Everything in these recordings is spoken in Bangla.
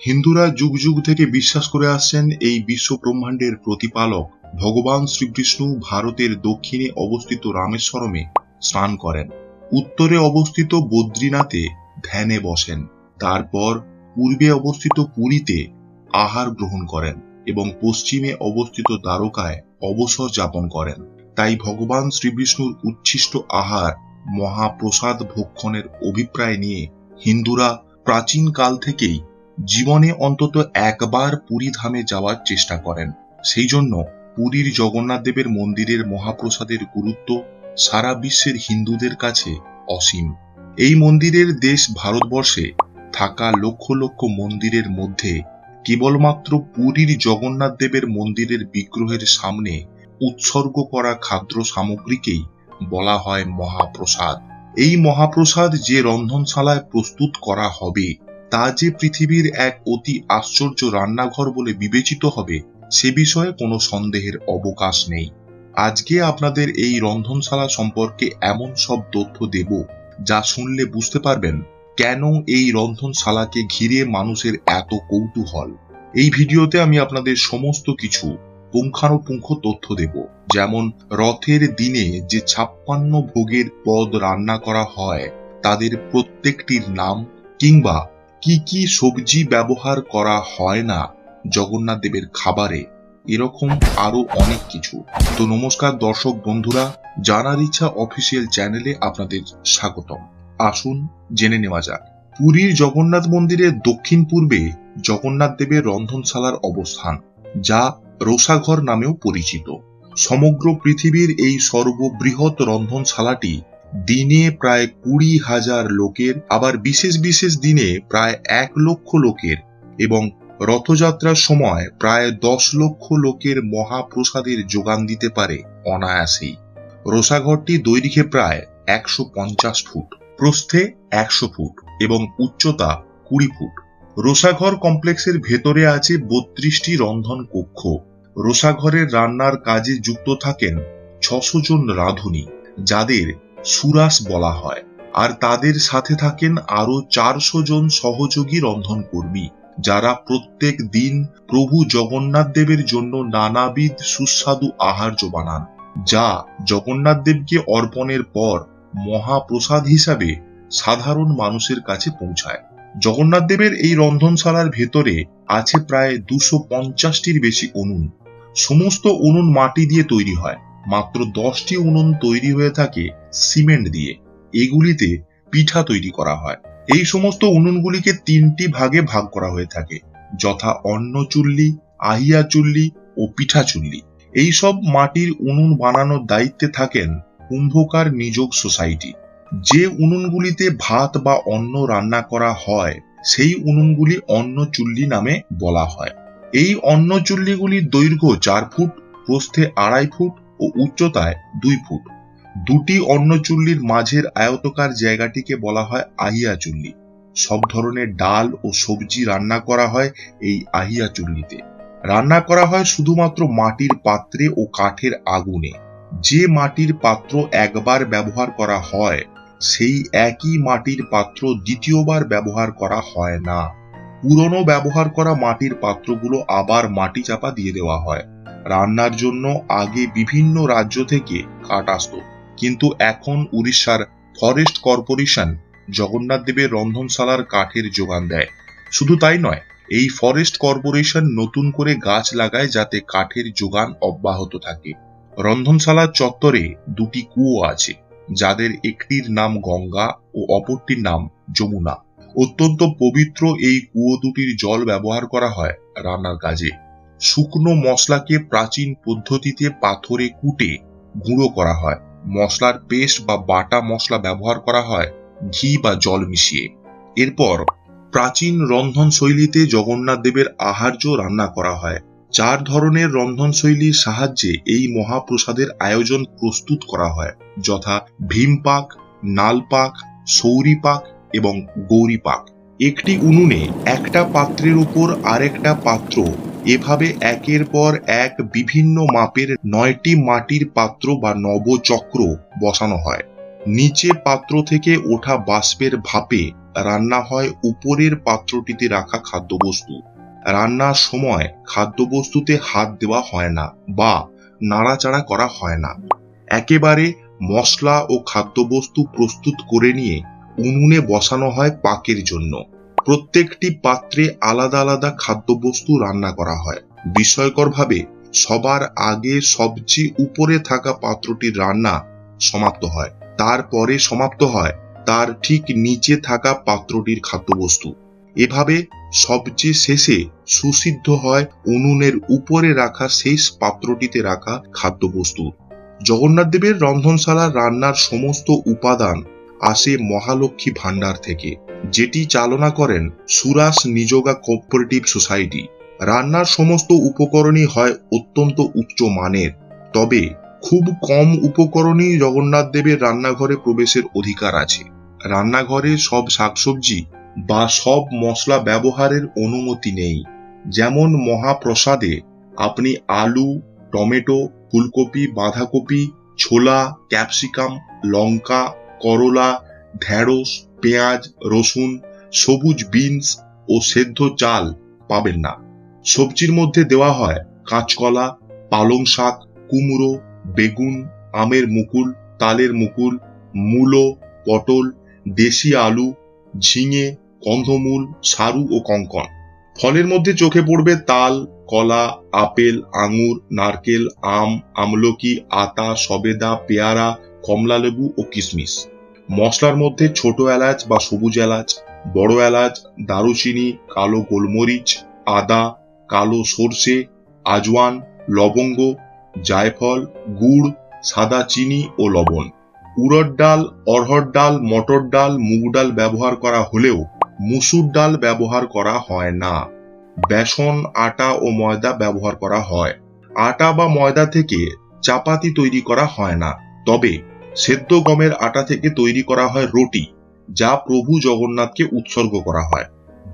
হিন্দুরা যুগ যুগ থেকে বিশ্বাস করে আসছেন এই বিশ্ব ব্রহ্মাণ্ডের প্রতিপালক ভগবান শ্রীবিষ্ণু ভারতের দক্ষিণে অবস্থিত রামেশ্বরমে স্নান করেন। উত্তরে অবস্থিত বদ্রীনাথে ধ্যানে বসেন। তারপর পূর্বে অবস্থিত পুরীতে আহার গ্রহণ করেন এবং পশ্চিমে অবস্থিত দ্বারকায় অবসর যাপন করেন। তাই ভগবান শ্রীবিষ্ণুর উচ্ছিষ্ট আহার মহাপ্রসাদ ভক্ষণের অভিপ্রায় নিয়ে হিন্দুরা প্রাচীন কাল থেকেই জীবনে অন্তত একবার পুরী ধামে যাওয়ার চেষ্টা করেন। সেই জন্য পুরীর জগন্নাথ দেবের মন্দিরের মহাপ্রসাদের গুরুত্ব সারা বিশ্বের হিন্দুদের কাছে অসীম। এই মন্দিরের দেশ ভারতবর্ষে থাকা লক্ষ লক্ষ মন্দিরের মধ্যে কেবলমাত্র পুরীর জগন্নাথ দেবের মন্দিরের বিগ্রহের সামনে উৎসর্গ করা খাদ্য সামগ্রীকেই বলা হয় মহাপ্রসাদ। এই মহাপ্রসাদ যে রন্ধনশালায় প্রস্তুত করা হবে তা যে পৃথিবীর এক অতি আশ্চর্য রান্নাঘর বলে বিবেচিত হবে, সে বিষয়ে কোনো সন্দেহের অবকাশ নেই। আজকে আপনাদের এই রন্ধনশালা সম্পর্কে এমন সব তথ্য দেব, যা শুনলে বুঝতে পারবেন কেন এই রন্ধনশালাকে ঘিরে মানুষের এত কৌতূহল। এই ভিডিওতে আমি আপনাদের সমস্ত কিছু পুঙ্খানুপুঙ্খ তথ্য দেব, যেমন রথের দিনে যে ছাপ্পান্ন ভোগের পদ রান্না করা হয়, তাদের প্রত্যেকটির নাম কিংবা কি কি সবজি ব্যবহার করা হয় না জগন্নাথ দেবের খাবারে? এরকম আরও অনেক কিছু। তো নমস্কার দর্শক বন্ধুরা, জানার ইচ্ছা অফিসিয়াল চ্যানেলে আপনাদের স্বাগতম। আসুন জেনে নেওয়া যাক। পুরীর জগন্নাথ মন্দিরের দক্ষিণ পূর্বে জগন্নাথ দেবের রন্ধনশালার অবস্থান, যা রোসাঘর নামেও পরিচিত। সমগ্র পৃথিবীর এই সর্ববৃহৎ রন্ধনশালাটি দিনে প্রায় কুড়ি হাজার লোকের, আবার বিশেষ বিশেষ দিনে প্রায় এক লক্ষ লোকের এবং রথযাত্রার সময় প্রায় দশ লক্ষ লোকের মহাপ্রসাদের যোগান দিতে পারে অনায়াসেই। রোসাঘরটি দৈর্ঘ্যে প্রায় একশো পঞ্চাশ ফুট, প্রস্থে একশো ফুট এবং উচ্চতা কুড়ি ফুট। রোসাঘর কমপ্লেক্সের ভেতরে আছে বত্রিশটি রন্ধন কক্ষ। রোসাঘরের রান্নার কাজে যুক্ত থাকেন ছশো জন রাঁধুনি, যাদের সুরাস বলা হয়। আর তাদের সাথে থাকেন আরও চারশো জন সহযোগী রন্ধন কর্মী যারা প্রত্যেক দিন প্রভু জগন্নাথ দেবের জন্য নানাবিধ সুস্বাদু আহার্য বানান, যা জগন্নাথ দেবকে অর্পণের পর মহাপ্রসাদ হিসাবে সাধারণ মানুষের কাছে পৌঁছায়। জগন্নাথ দেবের এই রন্ধনশালার ভেতরে আছে প্রায় দুশো পঞ্চাশটির বেশি উনুন। সমস্ত উনুন মাটি দিয়ে তৈরি হয়। মাত্র দশটি উনুন তৈরি হয়ে থাকে সিমেন্ট দিয়ে। এগুলিতে পিঠা তৈরি করা হয়। এই সমস্ত উনুনগুলিকে তিনটি ভাগে ভাগ করা হয়ে থাকে, যথা অন্ন চুল্লি, আহিয়া চুল্লি ও পিঠা চুল্লি। এইসব মাটির উনুন বানানোর দায়িত্বে থাকেন কুম্ভকার নিযোগ সোসাইটি। যে উনুনগুলিতে ভাত বা অন্ন রান্না করা হয়, সেই উনুনগুলি অন্ন চুল্লি নামে বলা হয়। এই অন্ন চুল্লিগুলির দৈর্ঘ্য চার ফুট, প্রস্থে আড়াই ফুট ও উচ্চতায় দুই ফুট। দুটি অন্ন চুল্লির মাঝের আয়তকার জায়গাটিকে বলা হয় আহিয়া চুল্লি। সব ধরনের ডাল ও সবজি রান্না করা হয় এই আহিয়া চুল্লিতে। রান্না করা হয় শুধুমাত্র মাটির পাত্রে ও কাঠের আগুনে। যে মাটির পাত্র একবার ব্যবহার করা হয়, সেই একই মাটির পাত্র দ্বিতীয়বার ব্যবহার করা হয় না। পুরনো ব্যবহার করা মাটির পাত্রগুলো আবার মাটি চাপা দিয়ে দেওয়া হয়। রান্নার জন্য আগে বিভিন্ন রাজ্য থেকে কাঠ আসত। কিন্তু এখন উড়িষ্যার ফরেস্ট কর্পোরেশন জগন্নাথ দেবের রন্ধনশালার কাঠের যোগান দেয়। শুধু তাই নয়, এই ফরেস্ট কর্পোরেশন নতুন করে গাছ লাগায় যাতে কাঠের যোগান অব্যাহত থাকে। রন্ধনশালার চত্বরে দুটি কুয়ো আছে, যাদের একটির নাম গঙ্গা ও অপরটির নাম যমুনা। অত্যন্ত পবিত্র এই কুয়ো দুটির জল ব্যবহার করা হয় রান্নার কাজে। শুকনো মশলাকে প্রাচীন পদ্ধতিতে পাথরে কুটে গুঁড়ো করা হয়। মশলার পেস্ট বা বাটা মশলা ব্যবহার করা হয় ঘি বা জল মিশিয়ে। এরপর প্রাচীন রন্ধন শৈলীতে জগন্নাথ দেবের আহার্য রান্না করা হয়। চার ধরনের রন্ধনশৈলীর সাহায্যে এই মহাপ্রসাদের আয়োজন প্রস্তুত করা হয়, যথা ভীমপাক, নালপাক, সৌরিপাক এবং গৌরীপাক একটি উনুনে একটা পাত্রের উপর আরেকটা পাত্র, এভাবে একের পর এক বিভিন্ন মাপের নয়টি মাটির পাত্র বা নবচক্র বসানো হয়। নিচে পাত্র থেকে ওঠা বাষ্পের ভাপে রান্না হয় উপরের পাত্রটিতে রাখা খাদ্যবস্তু। রান্নার সময় খাদ্যবস্তুতে হাত দেওয়া হয় না বা নাড়াচাড়া করা হয় না। একেবারে মশলা ও খাদ্যবস্তু প্রস্তুত করে নিয়ে উনুনে বসানো হয় পাকের জন্য। প্রত্যেকটি পাত্রে আলাদা আলাদা খাদ্যবস্তু রান্না করা হয়। বিস্ময়করভাবে সবার আগে সবচেয়ে উপরে থাকা পাত্রটির রান্না সমাপ্ত হয়। তারপরে সমাপ্ত হয় তার ঠিক নিচে থাকা পাত্রটির খাদ্যবস্তু। এভাবে সবচেয়ে শেষে সুসিদ্ধ হয় উনুনের উপরে রাখা শেষ পাত্রটিতে রাখা খাদ্যবস্তু। জগন্নাথ দেবের রন্ধনশালার রান্নার সমস্ত উপাদান আসে মহালক্ষ্মী ভান্ডার থেকে। যেটি চালনা করেন সুরাস নিজোগা কোঅপারেটিভ সোসাইটি। রান্নার সমস্ত উপকরণই হয় অত্যন্ত উচ্চ মানের। তবে খুব কম উপকরণই জগন্নাথ দেবের রান্নাঘরে প্রবেশের অধিকার আছে। রান্নাঘরে সব শাকসবজি বা সব মশলা ব্যবহারের অনুমতি নেই। যেমন মহাপ্রসাদে আপনি আলু, টমেটো, ফুলকপি, বাঁধাকপি, ছোলা, ক্যাপসিকাম, লঙ্কা করলা, ঢেঁড়স, পেঁয়াজ, রসুন, সবুজ বিনস ও সেদ্ধ চাল পাবেন না। সবজির মধ্যে দেওয়া হয় কাঁচকলা, পালং শাক, কুমড়ো, বেগুন, আমের মুকুল, তালের মুকুল, মূলো, পটল, দেশি আলু, ঝিঙে, কন্ধমূল, সারু ও কঙ্কন। ফলের মধ্যে চোখে পড়বে তাল, কলা, আপেল, আঙুর, নারকেল, আম, আমলকি, আতা, সবেদা, পেয়ারা কমলালেবু ও কিশমিশ মশলার মধ্যে ছোট এলাচ বা সবুজ এলাচ, বড় এলাচ, দারুচিনি, কালো গোলমরিচ, আদা, কালো সর্ষে, আজওয়ান, লবঙ্গ, জায়ফল, গুড়, সাদা চিনি ও লবণ। উড়দ ডাল অরহর ডাল, মটর ডাল, মুগ ডাল ব্যবহার করা হলেও মুসুর ডাল ব্যবহার করা হয় না। বেসন, আটা ও ময়দা ব্যবহার করা হয়। আটা বা ময়দা থেকে চাপাতি তৈরি করা হয় না। তবে সেদ্ধ গমের আটা থেকে তৈরি করা হয় রুটি, যা প্রভু জগন্নাথকে উৎসর্গ করা হয়।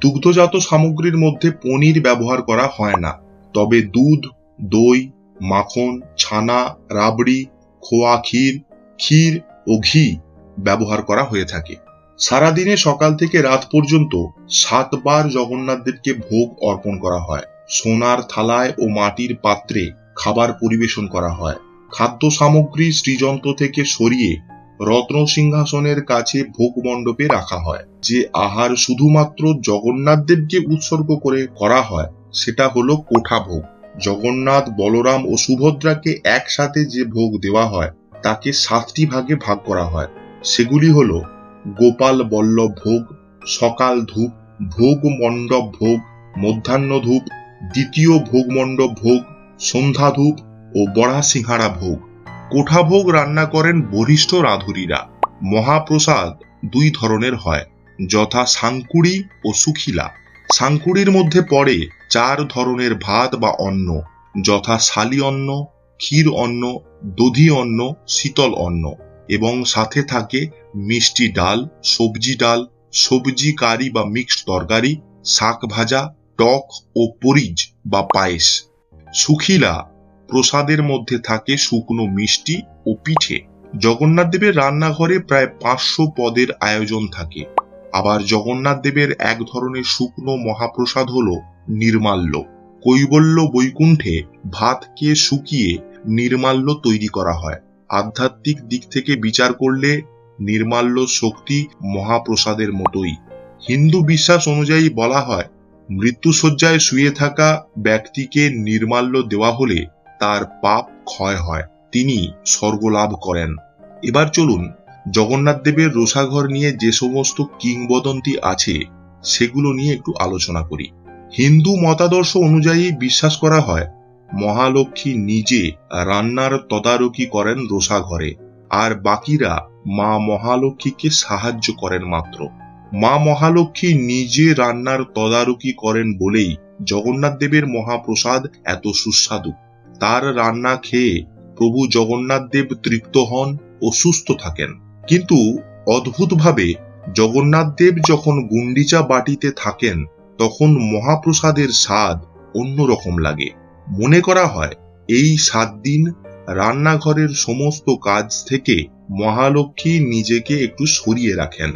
দুগ্ধজাত সামগ্রীর মধ্যে পনির ব্যবহার করা হয় না, তবে দুধ, দই, মাখন, ছানা, রাবড়ি, খোয়া ক্ষীর ক্ষীর ও ঘি ব্যবহার করা হয়ে থাকে। সারাদিনে সকাল থেকে রাত পর্যন্ত সাতবার জগন্নাথ দেবকে ভোগ অর্পণ করা হয়। সোনার থালায় ও মাটির পাত্রে খাবার পরিবেশন করা হয়। খাদ্য সামগ্রী শ্রীযন্ত্র থেকে সরিয়ে রত্ন সিংহাসনের কাছে ভোগ মণ্ডপে রাখা হয়। যে আহার শুধুমাত্র জগন্নাথ দেবকে উৎসর্গ করে করা হয়, সেটা হলো কোঠা ভোগ। জগন্নাথ, বলরাম ও সুভদ্রাকে একসাথে যে ভোগ দেওয়া হয়, তাকে সাতটি ভাগে ভাগ করা হয়। সেগুলি হল গোপাল বল্লভ ভোগ, সকাল ধূপ, ভোগ মণ্ডপ ভোগ, মধ্যাহ্ন ধূপ, দ্বিতীয় ভোগ মণ্ডপ ভোগ, সন্ধ্যা ধূপ ও বড়া সিংহারা ভোগ। কোঠা ভোগ রান্না করেন বরিষ্ঠ রাঁধুরিরা। মহাপ্রসাদ দুই ধরনের হয়, যথা সাংকুড়ি ও সুখিলা। সাংকুড়ির মধ্যে পড়ে চার ধরনের ভাত বা অন্ন, যথা শালি অন্ন, ক্ষীর অন্ন, দধি অন্ন, শীতল অন্ন এবং সাথে থাকে মিষ্টি ডাল, সবজি ডাল, সবজি কারি বা মিক্সড তরকারি, শাক ভাজা, টক ও পরিজ বা পায়েস। সুখিলা প্রসাদের মধ্যে থাকে শুকনো মিষ্টি ও পিঠে। জগন্নাথ দেবের রান্নাঘরে প্রায় পাঁচশো পদের আয়োজন থাকে। আবার জগন্নাথ দেবের এক ধরনের শুকনো মহাপ্রসাদ হলো নির্মাল্য। কৈবল্য বৈকুণ্ঠে ভাতকে শুকিয়ে নির্মাল্য তৈরি করা হয়। আধ্যাত্মিক দিক থেকে বিচার করলে নির্মাল্য শক্তি মহাপ্রসাদের মতোই। হিন্দু বিশ্বাস অনুযায়ী বলা হয় মৃত্যুসজ্জায় শুয়ে থাকা ব্যক্তিকে নির্মাল্য দেওয়া হলে তার পাপ ক্ষয় হয়। তিনি স্বর্গ লাভ করেন। এবার চলুন জগন্নাথ দেবের রোষাঘর নিয়ে যে সমস্ত কিংবদন্তি আছে, সেগুলো নিয়ে একটু আলোচনা করি। হিন্দু মতাদর্শ অনুযায়ী বিশ্বাস করা হয়, মহালক্ষ্মী নিজে রান্নার তদারকি করেন রোষাঘরে, আর বাকিরা মা মহালক্ষ্মীকে সাহায্য করেন মাত্র। মা মহালক্ষ্মী নিজে রান্নার তদারকি করেন বলেই জগন্নাথ দেবের মহাপ্রসাদ এত সুস্বাদু। তার রান্না খেয়ে প্রভু জগন্নাথ দেব তৃপ্ত হন ও সুস্থ থাকেন। কিন্তু অদ্ভুতভাবে জগন্নাথ দেব যখন গুন্ডিচা বাটিতে থাকেন, তখন মহাপ্রসাদের স্বাদ অন্যরকম লাগে। মনে করা হয়, এই সাত দিন রান্নাঘরের সমস্ত কাজ থেকে মহালক্ষ্মী নিজেকে একটু সরিয়ে রাখেন।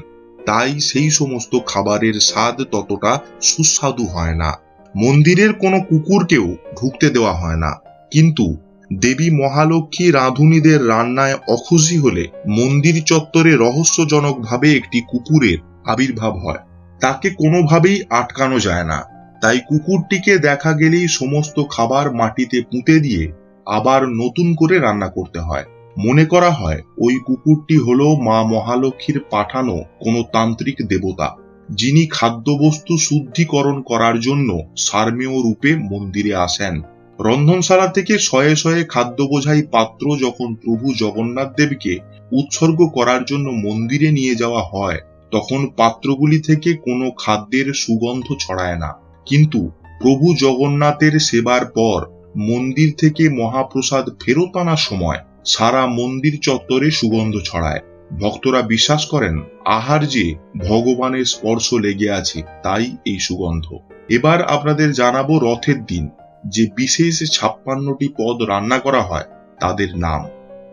তাই সেই সমস্ত খাবারের স্বাদ ততটা সুস্বাদু হয় না। মন্দিরের কোনো কুকুরকেও ঢুকতে দেওয়া হয় না। কিন্তু দেবী মহালক্ষ্মী রাঁধুনিদের রান্নায় অখুশি হলে মন্দির চত্বরে রহস্যজনকভাবে একটি কুকুরের আবির্ভাব হয়। তাকে কোনোভাবেই আটকানো যায় না। তাই কুকুরটিকে দেখা গেলেই সমস্ত খাবার মাটিতে পুঁতে দিয়ে আবার নতুন করে রান্না করতে হয়। মনে করা হয়, ওই কুকুরটি হলো মা মহালক্ষ্মীর পাঠানো কোনো তান্ত্রিক দেবতা, যিনি খাদ্যবস্তু শুদ্ধিকরণ করার জন্য সার্মেয় রূপে মন্দিরে আসেন। রন্ধনশালা থেকে শয়ে শয়ে খাদ্য বোঝাই পাত্র যখন প্রভু জগন্নাথ দেবকে উৎসর্গ করার জন্য মন্দিরে নিয়ে যাওয়া হয়, তখন পাত্রগুলি থেকে কোনো খাদ্যের সুগন্ধ ছড়ায় না। কিন্তু প্রভু জগন্নাথের সেবার পর মন্দির থেকে মহাপ্রসাদ ফেরত আনার সময় সারা মন্দির চত্বরে সুগন্ধ ছড়ায়। ভক্তরা বিশ্বাস করেন, আহার যে ভগবানের স্পর্শ লেগে আছে, তাই এই সুগন্ধ। এবার আপনাদের জানাব রথের দিন। যে বিশেষ ছাপ্পান্নটি পদ রান্না করা হয়, তাদের নাম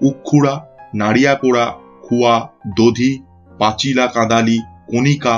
উক্ষুড়া নাড়িয়াপোড়া, খুয়া, দধি, পাচিলা কাঁদালি, কণিকা,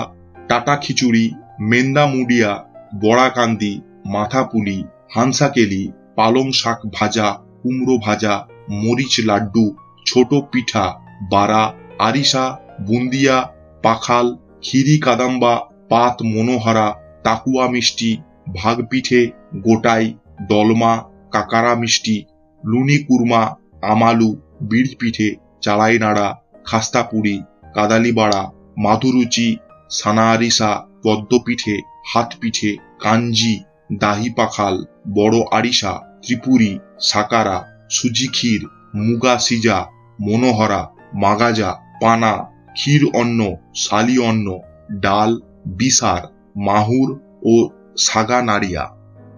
টাটা খিচুড়ি মেন্দা মুডিয়া বড়াকান্দি, মাথাপুলি, হানসাকেলি, পালং শাক ভাজা, কুমড়ো ভাজা, মরিচ লাড্ডু, ছোট পিঠা বাড়া আরিসা, বুন্দিয়া, পাখাল খিরি কাদাম্বা, পাত মনোহারা, তাকুয়া মিষ্টি ভাগ পিঠে গোটাই দলমা, কাকারা মিষ্টি, লুনি কুরমা, আমালু, বিড় পিঠে, চালাই নাড়া খাস্তাপুরি কাদালিবাড়া মাধুরুচি সানা আরিসা পদ্মপিঠে হাত পিঠে, কাঞ্জি, দাহি পাখাল, বড় আরিসা, ত্রিপুরি, সাকারা, সুজি ক্ষীর, মুগা সিজা, মনোহরা, মাগাজা, পানা, ক্ষীর অন্ন, শালি অন্ন, ডাল, বিসার, মাহুর ও সাগা নাড়িয়া।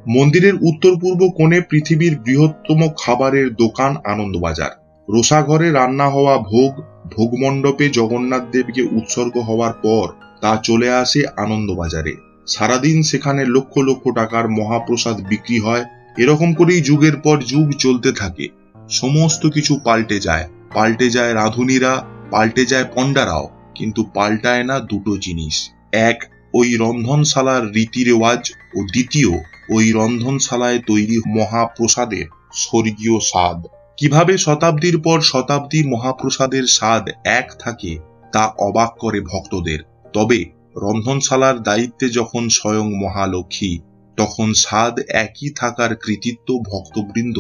মন্দিরের উত্তর পূর্ব কোণে পৃথিবীর বৃহত্তম খাবারের দোকান আনন্দবাজার। রোষাঘরে রান্না হওয়া ভোগ, ভোগমণ্ডপে জগন্নাথ দেবকে উৎসর্গ হওয়ার পর তা চলে আসে আনন্দবাজারে। সারাদিন সেখানে লক্ষ লক্ষ টাকার মহাপ্রসাদ বিক্রি হয়। এরকম করেই যুগের পর যুগ চলতে থাকে। সমস্ত কিছু পাল্টে যায়। পাল্টে যায় রাঁধুনিরা, পাল্টে যায় পণ্ডারাও, কিন্তু পাল্টায় না দুটো জিনিস। এক, ওই রন্ধনশালার রীতি রেওয়াজ ও দ্বিতীয় ওই রন্ধনশালায় তৈরি মহাপ্রসাদের স্বর্গীয় স্বাদ। কীভাবে শতাব্দীর পর শতাব্দী মহাপ্রসাদের স্বাদ এক থাকে, তা অবাক করে ভক্তদের। তবে রন্ধনশালার দায়িত্বে যখন স্বয়ং মহালক্ষ্মী, তখন স্বাদ একই থাকার কৃতিত্ব ভক্তবৃন্দ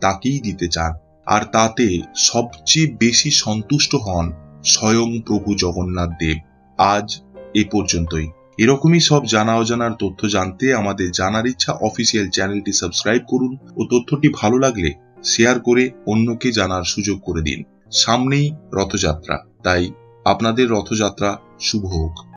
তাকেই দিতে চান। আর তাতে সবচেয়ে বেশি সন্তুষ্ট হন স্বয়ং প্রভু জগন্নাথ দেব। আজ এ পর্যন্তই। এরকমই সব জানা অজানার তথ্য জানতে আমাদের জানার ইচ্ছা অফিসিয়াল চ্যানেলটি সাবস্ক্রাইব করুন ও তথ্যটি ভালো লাগলে শেয়ার করে অন্যকে জানার সুযোগ করে দিন। সামনেই রথযাত্রা। তাই আপনাদের রথযাত্রা শুভ হোক।